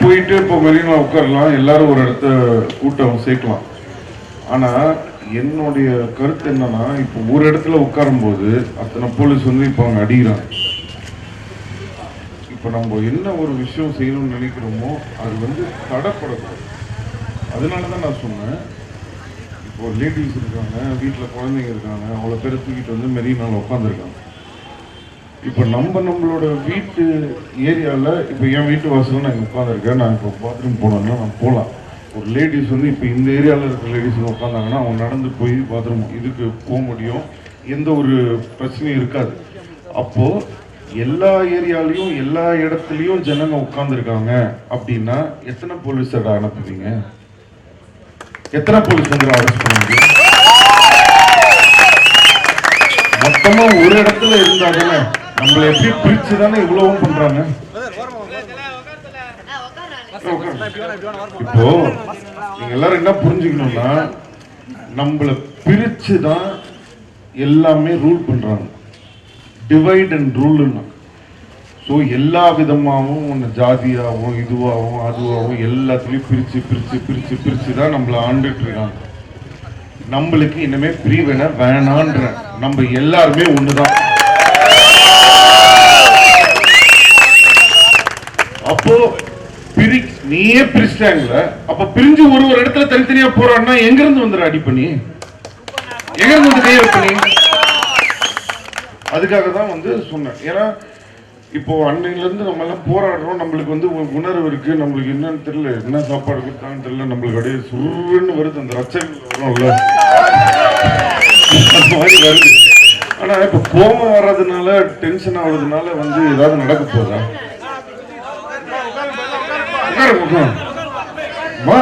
போயிட்டு இப்போ மெரினா உட்காரலாம். எல்லாரும் ஒரு இடத்த கூட்டம் சேர்க்கலாம். ஆனா என்னுடைய கருத்து என்னன்னா இப்போ ஒரு இடத்துல உட்காரும்போது அத்தனை போலீஸ் வந்து இப்போ அவங்க அடிக்கிறாங்க. இப்போ நம்ம என்ன ஒரு விஷயம் செய்யணும்னு நினைக்கிறோமோ அது வந்து தடைப்படக்கூடாது. அதனால தான் நான் சொன்னேன். இப்போ லேடிஸ் இருக்காங்க வீட்டில் குழந்தைங்க இருக்காங்க அவ்வளோ பேர் தூக்கிட்டு வந்து மெரினாவில் உட்காந்துருக்காங்க இப்போ நம்ம நம்மளோட வீட்டு ஏரியாவில் இப்போ என் வீட்டு வாசலில் நான் இங்கே உட்காந்துருக்கேன் நான் இப்போ பாத்ரூம் போனோம்னா நான் போகலாம் ஒரு லேடிஸ் வந்து இப்போ இந்த ஏரியாவில் இருக்கிற லேடிஸ் உட்காந்தாங்கன்னா அவங்க நடந்து போய் பாத்ரூம் இதுக்கு போக முடியும். எந்த ஒரு பிரச்சனையும் இருக்காது. அப்போது எல்லா ஏரியாலையும் எல்லா இடத்துலையும் ஜனங்க உட்காந்துருக்காங்க அப்படின்னா எத்தனை போலீஸோட அனுப்புவீங்க? எத்தனை போலீஸ் வந்து அரெஸ்ட் பண்ண மொத்தமாக ஒரு இடத்துல இருந்தா தானே? நம்மள எப்படி பிரிச்சு தானே இவ்வளவும் பண்றாங்க? இப்போ நீங்க எல்லாரும் என்ன புரிஞ்சுக்கணும்னா நம்மள பிரிச்சு தான் எல்லாமே ரூல் பண்றாங்க. டிவைட் அண்ட் ரூல்னா ஸோ எல்லா விதமாகவும் ஒன்று ஜாதியாகவும் இதுவாகவும் அதுவாகவும் எல்லாத்துலேயும் பிரித்து பிரித்து பிரித்து பிரித்து தான் நம்மளை ஆண்டுட்டு இருக்காங்க. நம்மளுக்கு இனிமேல் பிரிவினை வேணான்ற நம்ம எல்லாருமே ஒன்று தான் பிரி தனித்தனியே பிரிச்சிட்டாங்கள? அப்ப பிரிஞ்சு ஒரு ஒரு இடத்துல தனித்தனியா போறான்னா எங்க இருந்து வந்துற அடி பண்ணி? எங்க இருந்து வந்து கையை பண்ணி? அதுக்காக தான் வந்து சொன்னேன். ஏன்னா இப்போ அன்னையில இருந்து நம்ம எல்லாம் போராடுறோம். நம்மளுக்கு வந்து உணர்வு இருக்கு. நம்மளுக்கு என்னன்னு தெரியல. என்ன சாப்பாடு கொடுத்தாங்கன்னு தெரியல. நம்மளுக்கு அப்படியே சுருன்னு வருது. அந்த ரச்சங்கள் வரும்ல. அந்த மாதிரி வருது. ஆனா இப்ப கோபம் வர்றதுனால டென்ஷன் ஆகுறதுனால வந்து ஏதாவது நடக்க போதா? உட்காரு உட்காரு. மா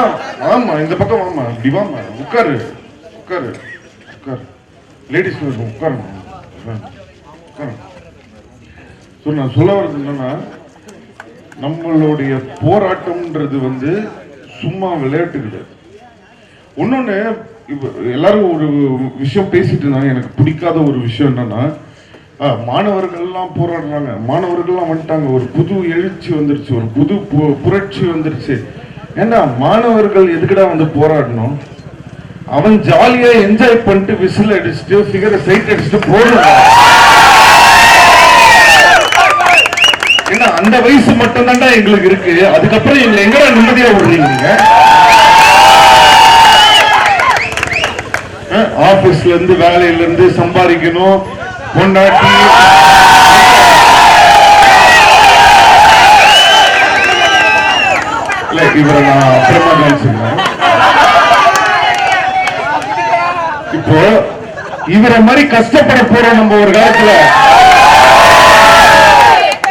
ஆமா இந்த பக்கம் வாமா இப்படி வாமா உட்காரு உட்காரு உட்காரு. லேடிஸ் உட்காரு உட்காரு. ஸோ நான் சொல்ல வர்றது என்னன்னா நம்மளுடைய போராட்டம்ன்றது வந்து சும்மா விளையாட்டு கிடையாது இன்னொன்று இப்போ எல்லாரும் ஒரு விஷயம் பேசிட்டு இருந்தாங்க. எனக்கு பிடிக்காத ஒரு விஷயம் என்னன்னா மாணவர்கள்லாம் போராடுறாங்க. மாணவர்கள்லாம் வந்துட்டாங்க. ஒரு புது எழுச்சி வந்துருச்சு. ஒரு புது பு- புரட்சி வந்துருச்சு. ஏன்னா மாணவர்கள் எதுக்கடா வந்து போராடணும்? அவன் ஜாலியா என்ஜாய் பண்ணிட்டு விசில் அடிச்சுட்டு ஃபிகரை சைட் அடிச்சுட்டு போடுறான். ஏன்னா அந்த வயசு மட்டும் தான்டா எங்களுக்கு இருக்கு. அதுக்கப்புறம் எங்களை எங்கடா நிம்மதியா விடுறீங்க ஆபீஸ்ல இருந்து வேலையில இருந்து சம்பாதிக்கணும். பொண்டாட்டி இவரை நான் அப்புறமா கவனிச்சுக்கிறேன் இப்போ இவரை மாதிரி கஷ்டப்பட போறோம் நம்ம ஒரு காலத்துல.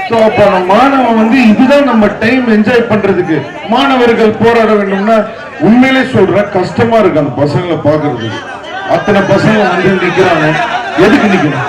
So, அப்ப மாணவன் வந்து இதுதான் நம்ம டைம் என்ஜாய் பண்றதுக்கு. மாணவர்கள் போராட வேண்டும்னா உண்மையிலே சொல்ற கஷ்டமா இருக்கு அந்த பசங்களை பாக்குறதுக்கு அத்தனை பசங்க வந்து நிக்கிறாங்க. எதுக்கு நிக்கணும்